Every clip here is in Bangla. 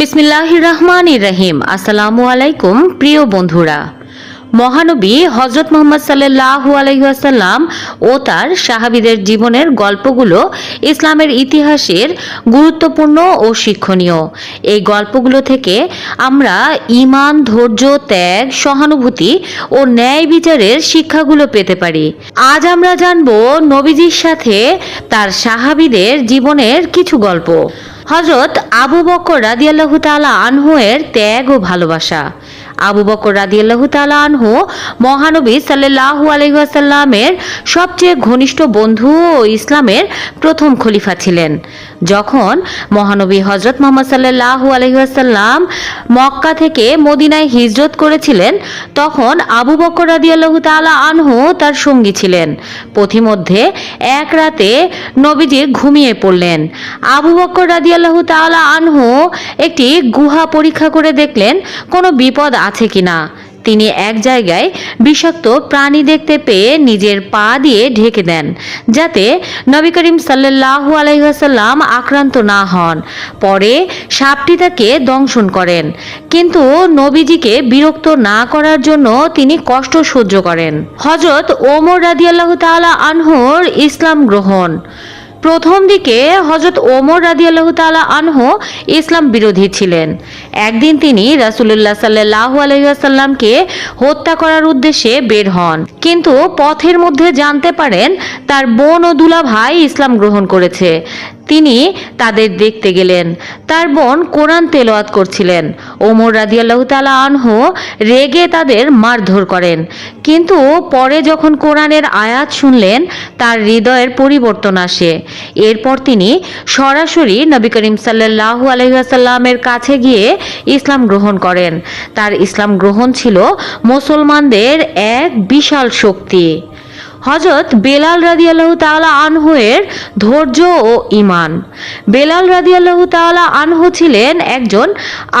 বিসমিল্লাহ রহমান রহিম আসসালামু আলাইকুম, প্রিয় বন্ধুরা। মহানবী হজরত মোহাম্মদ সাল্লাহু আলহিহাসাল্লাম ও তার সাহাবিদের জীবনের গল্পগুলো ইসলামের ইতিহাসের গুরুত্বপূর্ণ ও শিক্ষণীয়। এই গল্পগুলো থেকে আমরা ইমান ধৈর্য, ত্যাগ, সহানুভূতি ও ন্যায় বিচারের শিক্ষাগুলো পেতে পারি। আজ আমরা জানব নবীজির সাথে তার সাহাবিদের জীবনের কিছু গল্প। হজরত আবু বকর রাদিয়াল্লাহু তালা আনহুয়ের ত্যাগ ও ভালোবাসা। আবু বকর রাদিয়াল্লাহু তাআলা আনহু মহানবী সাল্লাল্লাহু আলাইহি ওয়াসাল্লামের সবচেয়ে ঘনিষ্ঠ বন্ধু ও ইসলামের প্রথম খলিফা ছিলেন। যখন মহানবী হজরত মোহাম্মদ সাল্লাল্লাহু আলাইহি ওয়াসাল্লাম মক্কা থেকে মদিনায় হিজরত করেছিলেন, তখন আবু বকর রাদিয়াল্লাহু তাআলা আনহু তার সঙ্গী ছিলেন। পথিমধ্যে এক রাতে নবীজি ঘুমিয়ে পড়লেন। আবু বকর রাদিয়াল্লাহু তাআলা আনহু একটি গুহা পরীক্ষা করে দেখলেন, কোনো বিপদ আছে কিনা। তিনি এক জায়গায় বিষাক্ত প্রাণী দেখতে পেয়ে নিজের পা দিয়ে ঢেকে দেন, যাতে নবী করিম সাল্লাল্লাহু আলাইহাসাল্লাম আক্রান্ত না হন। পরে সাপটি তাকে দংশন করেন, কিন্তু নবীজিকে বিরক্ত না করার জন্য তিনি কষ্ট সহ্য করেন। হজরত ওমর রাদিয়াল্লাহু তাআলা আনহুর ইসলাম গ্রহণ। প্রথম দিকে হজরত ওমর রাদিয়াল্লাহু তালা আনহ ইসলাম বিরোধী ছিলেন। একদিন তিনি রাসুল্লাহ সাল্লাহ আলহিহাসাল্লামকে হত্যা করার উদ্দেশ্যে বের হন। কিন্তু পথের মধ্যে জানতে পারেন তার বোন ও দুলা ভাই ইসলাম গ্রহণ করেছে। তিনি তাদের দেখতে গেলেন। তার বোন কোরআন তেলাওয়াত করছিলেন। ওমর রাদিয়াল্লাহু তাআলা আনহু রেগে তাদের মারধর করেন। কিন্তু পরে যখন কোরআনের আয়াত শুনলেন, তার হৃদয়ের পরিবর্তন আসে। এরপর তিনি সরাসরি নবী করিম সাল্লাল্লাহু আলহিহাসাল্লামের কাছে গিয়ে ইসলাম গ্রহণ করেন। তার ইসলাম গ্রহণ ছিল মুসলমানদের এক বিশাল শক্তি। হজরত বেলাল রাদিয়াল্লাহু তাআলা আনহুয়ের ধৈর্য ও ইমান বেলাল রাদিয়াল্লাহু তাআলা আনহু ছিলেন একজন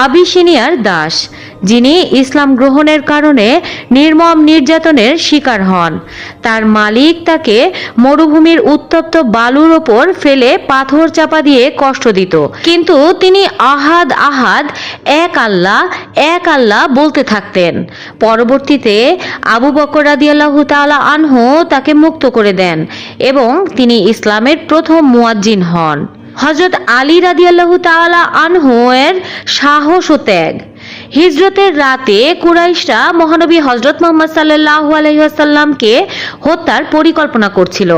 আবিসিনিয়ার দাস। যিনি ইসলাম গ্রহণের কারণে নির্মম নির্যাতনের শিকার হন। তার মালিক তাকে মরুভূমির উত্তপ্ত বালুর ওপর ফেলে পাথর চাপা দিয়ে কষ্ট দিত। কিন্তু তিনি আহাদ আহাদ, এক আল্লাহ এক আল্লাহ বলতে থাকতেন। পরবর্তীতে আবু বকর রাদিয়াল্লাহু তাআলা আনহু তাকে মুক্ত করে দেন এবং তিনি ইসলামের প্রথম মুয়াজ্জিন হন। হজরত আলী রাদিয়াল্লাহু তাআলা আনহু এর সাহস ও ত্যাগ। হিজরতের রাতে কুরাইশরা মহানবী হজরত মোহাম্মদ সাল্লাল্লাহু আলাইহি ওয়াসাল্লামকে হত্যার পরিকল্পনা করছিল।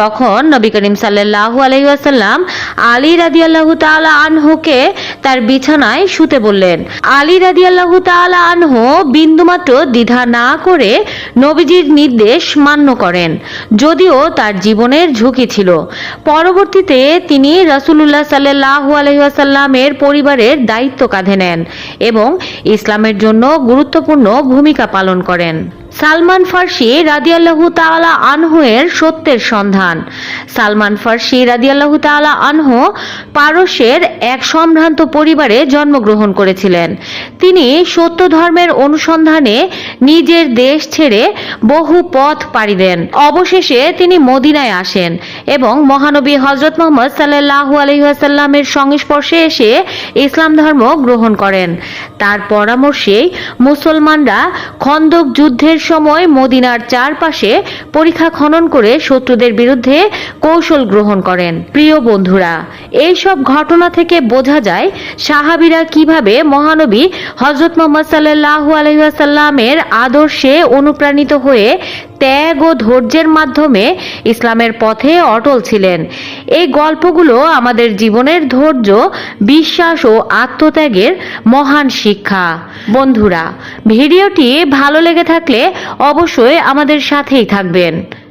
তখন নবী করিম সাল্লাল্লাহু আলাইহি ওয়াসাল্লাম আলী রাদিয়াল্লাহু তাআলা আনহুকে তার বিছানায় শুতে বললেন, আলী রাদিয়াল্লাহু তাআলা আনহু বিন্দুমাত্র দ্বিধা না করে নবীজির নির্দেশ মান্য করেন, যদিও তার জীবনের ঝুঁকি ছিল। পরবর্তীতে তিনি রাসূলুল্লাহ সাল্লাল্লাহু আলাইহি ওয়াসাল্লামের পরিবারের দায়িত্ব কাঁধে নেন এবং ইসলামের জন্য গুরুত্বপূর্ণ ভূমিকা পালন করেন। সালমান ফার্সি রাদিয়াল্লাহু তাআলা আনহুয়ের সত্যের সন্ধান। সালমান ফার্সি রাদিয়াল্লাহু তাআলা আনহু পারস্যের এক সম্ভ্রান্ত পরিবারে জন্মগ্রহণ করেছিলেন। তিনি সত্য ধর্মের অনুসন্ধানে নিজের দেশ ছেড়ে বহু পথ পাড়ি দেন। অবশেষে তিনি মদিনায় আসেন এবং মহানবী হজরত মোহাম্মদ সাল্লাল্লাহু আলাইহি ওয়াসাল্লামের সংস্পর্শে এসে ইসলাম ধর্ম গ্রহণ করেন। তার পরামর্শেই মুসলমানরা খন্দক যুদ্ধের সময় মদিনার চারপাশে পরীক্ষা খনন করে শত্রুদের বিরুদ্ধে কৌশল গ্রহণ করেন। প্রিয় বন্ধুরা, এইসব ঘটনা থেকে বোঝা যায় সাহাবিরা কীভাবে মহানবী হজরত মোহাম্মদ সাল্লাহ আলাইহি ওয়াসাল্লামের আদর্শে অনুপ্রাণিত হয়ে ত্যাগ ও ধৈর্যের মাধ্যমে ইসলামের পথে অটল ছিলেন। এই গল্পগুলো আমাদের জীবনের ধৈর্য, বিশ্বাস ও আত্মত্যাগের মহান শিক্ষা। বন্ধুরা, ভিডিওটি ভালো লেগে থাকলে অবশ্যই আমাদের সাথেই থাকবেন।